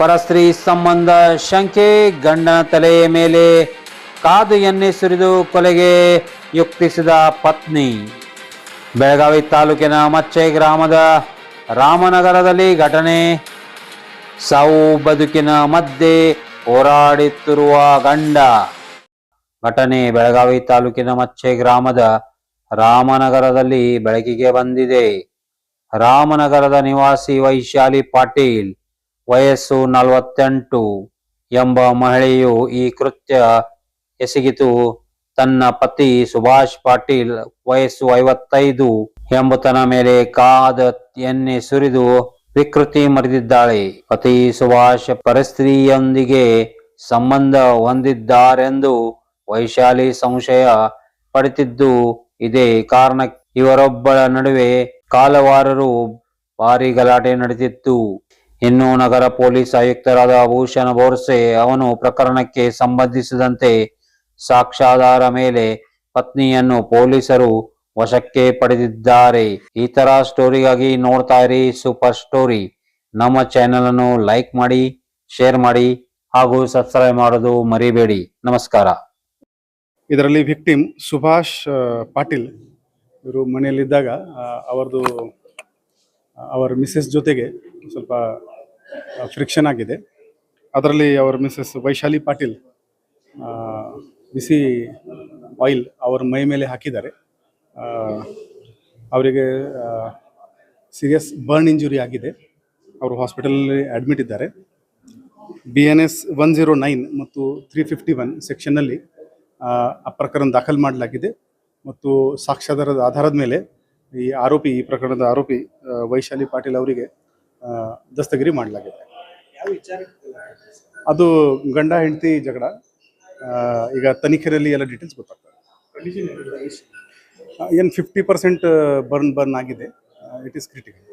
ಪರಸ್ತ್ರೀ ಸಂಬಂಧ ಶಂಕೆ, ಗಂಡನ ತಲೆಯ ಮೇಲೆ ಕಾದು ಎಣ್ಣೆ ಸುರಿದು ಕೊಲೆಗೆ ಯುಕ್ತಿಸಿದ ಪತ್ನಿ. ಬೆಳಗಾವಿ ತಾಲೂಕಿನ ಮಚ್ಚೆ ಗ್ರಾಮದ ರಾಮನಗರದಲ್ಲಿ ಘಟನೆ. ಸಾವು ಬದುಕಿನ ಮಧ್ಯೆ ಹೋರಾಡುತ್ತಿರುವ ಗಂಡ. ಘಟನೆ ಬೆಳಗಾವಿ ತಾಲೂಕಿನ ಮಚ್ಚೆ ಗ್ರಾಮದ ರಾಮನಗರದಲ್ಲಿ ಬೆಳಕಿಗೆ ಬಂದಿದೆ. ರಾಮನಗರದ ನಿವಾಸಿ ವೈಶಾಲಿ ಪಾಟೀಲ್ ವಯಸ್ಸು ನಲವತ್ತೆಂಟು ಎಂಬ ಮಹಿಳೆಯು ಈ ಕೃತ್ಯ ಎಸಗಿತು. ತನ್ನ ಪತಿ ಸುಭಾಷ್ ಪಾಟೀಲ್ ವಯಸ್ಸು ಐವತ್ತೈದು ಎಂಬತನ ಮೇಲೆ ಕಾದ ಎಣ್ಣೆ ಸುರಿದು ವಿಕೃತಿ ಮರೆದಿದ್ದಾಳೆ. ಪತಿ ಸುಭಾಷ್ ಪರಸ್ತ್ರೀಯೊಂದಿಗೆ ಸಂಬಂಧ ಹೊಂದಿದ್ದಾರೆಂದು ವೈಶಾಲಿ ಸಂಶಯ ಪಡೆದಿದ್ದು ಇದೇ ಕಾರಣ. ಇವರೊಬ್ಬಳ ನಡುವೆ ಕಾಲವಾರರು ಭಾರಿ ಗಲಾಟೆ ನಡೆದಿತ್ತು. ಇನ್ನು ನಗರ ಪೊಲೀಸ್ ಆಯುಕ್ತರಾದ ಭೂಷಣ ಬೋರ್ಸೆ ಅವನು ಪ್ರಕರಣಕ್ಕೆ ಸಂಬಂಧಿಸಿದಂತೆ ಸಾಕ್ಷಾಧಾರ ಮೇಲೆ ಪತ್ನಿಯನ್ನು ಪೊಲೀಸರು ವಶಕ್ಕೆ ಪಡೆದಿದ್ದಾರೆ. ಈ ತರ ಸ್ಟೋರಿಗಾಗಿ ನೋಡ್ತಾ ಇರಿ ಸೂಪರ್ ಸ್ಟೋರಿ. ನಮ್ಮ ಚಾನೆಲ್ ಅನ್ನು ಲೈಕ್ ಮಾಡಿ ಶೇರ್ ಮಾಡಿ ಹಾಗೂ ಸಬ್ಸ್ಕ್ರೈಬ್ ಮಾಡೋದು ಮರಿಬೇಡಿ. ನಮಸ್ಕಾರ. ಇದರಲ್ಲಿ ವಿಕ್ಟಿಮ್ ಸುಭಾಷ್ ಪಾಟೀಲ್ ಇವರು ಮನೆಯಲ್ಲಿದ್ದಾಗ ಅವರದು ಅವರ ಮಿಸ್ಸಸ್ ಜೊತೆಗೆ ಸ್ವಲ್ಪ ಫ್ರಿಕ್ಷನ್ ಆಗಿದೆ. ಅದರಲ್ಲಿ ಅವರ ಮಿಸ್ಸಸ್ ವೈಶಾಲಿ ಪಾಟೀಲ್ ಬಿಸಿ ಆಯಿಲ್ ಅವರ ಮೈ ಮೇಲೆ ಹಾಕಿದ್ದಾರೆ. ಅವರಿಗೆ ಸೀರಿಯಸ್ ಬರ್ನ್ ಇಂಜುರಿ ಆಗಿದೆ. ಅವರು ಹಾಸ್ಪಿಟಲಲ್ಲಿ ಅಡ್ಮಿಟ್ ಇದ್ದಾರೆ. B N S one zero nine ಮತ್ತು ತ್ರೀ ಫಿಫ್ಟಿ ಒನ್ ಸೆಕ್ಷನ್ನಲ್ಲಿ ಆ ಪ್ರಕರಣ ದಾಖಲು ಮಾಡಲಾಗಿದೆ. ಮತ್ತು ಸಾಕ್ಷ್ಯಾಧಾರದ ಆಧಾರದ ಮೇಲೆ ಈ ಆರೋಪಿ, ಈ ಪ್ರಕರಣದ ಆರೋಪಿ ವೈಶಾಲಿ ಪಾಟೀಲ್ ಅವರಿಗೆ ದಸ್ತಗಿರಿ ಮಾಡಲಾಗಿದೆ. ಅದು ಗಂಡ ಹೆಂಡತಿ ಜಗಳ. ಈಗ ತನಿಖೆಯಲ್ಲಿ ಎಲ್ಲ ಡೀಟೇಲ್ಸ್ ಗೊತ್ತಾಗ್ತದೆ. ಏನು ಫಿಫ್ಟಿ ಪರ್ಸೆಂಟ್ ಬರ್ನ್ ಬರ್ನ್ ಆಗಿದೆ. It is critical